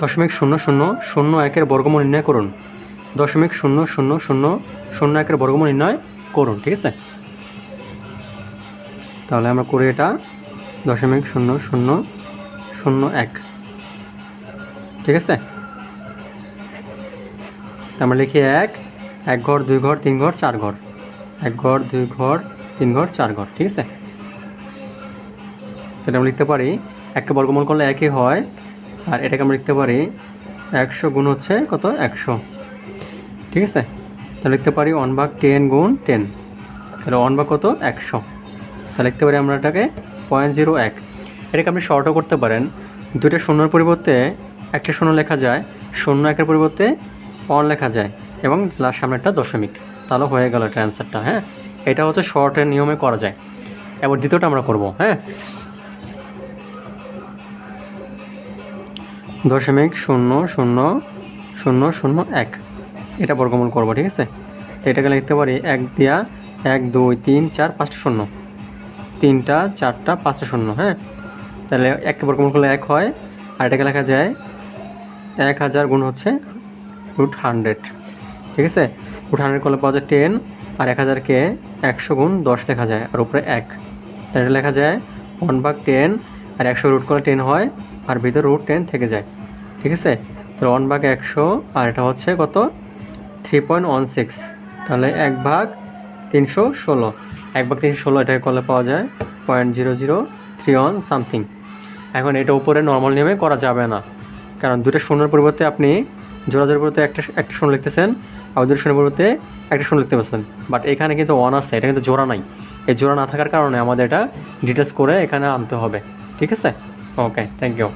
দশমিক শূন্য শূন্য শূন্য একের বর্গমূল নির্ণয় করুন। দশমিক শূন্য শূন্য শূন্য শূন্য একের বর্গমূল নির্ণয় করুন, ঠিক আছে? তাহলে আমরা করি এটা দশমিক শূন্য শূন্য শূন্য এক, ঠিক আছে? আমরা লিখি এক এক ঘর, দুই ঘর, তিন ঘর, চার ঘর। এক ঘর, দুই ঘর, তিন ঘর, চার ঘর, ঠিক আছে? তাহলে আমরা লিখতে পারি একটা বর্গমূল করলে একই হয় আর এটাকে আমরা লিখতে পারি একশো গুণ হচ্ছে কত? একশো। ঠিক আছে? তাহলে লিখতে পারি ওয়ান ভাগ টেন গুণ টেন তাহলে ওয়ান ভাগ কত? একশো। তাহলে লিখতে পারি আমরা এটাকে পয়েন্ট জিরো এক। এটাকে আপনি শর্টও করতে পারেন। দুইটা শূন্যর পরিবর্তে একটা শূন্য লেখা যায়, শূন্য একের পরিবর্তে অন লেখা যায় এবং লাস্ট সামনে একটা দশমিক। তাহলে হয়ে গেল এটা অ্যান্সারটা হ্যাঁ? এটা হচ্ছে শর্টের নিয়মে করা যায়। এবার দ্বিতীয়টা আমরা করব হ্যাঁ? দশমিক শূন্য শূন্য শূন্য শূন্য এক। এটা বর্গমূল করব, ঠিক আছে? তো এটাকে লিখতে পারি এক দিয়া এক, দুই, তিন, চার, পাঁচটা শূন্য। তিনটা, চারটা, পাঁচটা শূন্য হ্যাঁ? তাহলে এক বর্গমূল করলে এক হয়, আর এটাকে লেখা যায় এক হাজার গুণ হচ্ছে রুট হান্ড্রেড ঠিক আছে? রুট হান্ড্রেড করলে পাওয়া যায় টেন আর এক হাজারকে একশো গুণ দশ লেখা যায়, আর উপরে এক। তাহলে লেখা যায় ওয়ান ভাগ টেন আর একশো রুট করলে টেন হয়, আর ভিতরে রুট টেন থেকে যায়, ঠিক আছে? তাহলে ওয়ান ভাগ একশো, আর এটা হচ্ছে কত? থ্রি পয়েন্ট ওয়ান সিক্স তাহলে এক ভাগ তিনশো ষোলো। এক ভাগ তিনশো ষোলো, এটাকে করলে পাওয়া যায় point zero zero three one something এখন এটা উপরে নর্মাল নিয়মে করা যাবে না, কারণ দুটো শূন্যের পরিবর্তে আপনি জোড়াজোড়ের পরিবর্তে একটা একটা শূন্য লিখতেছেন, আর দুটো শূন্যের পরিবর্তে একটা শূন্য লিখতে পারছেন। বাট এখানে কিন্তু ওয়ান আছে, এটা কিন্তু জোড়া নাই। এই জোড়া না থাকার কারণে আমাদের এটা ডিটেলস করে এখানে আনতে হবে। ঠিক আছে? Okay thank you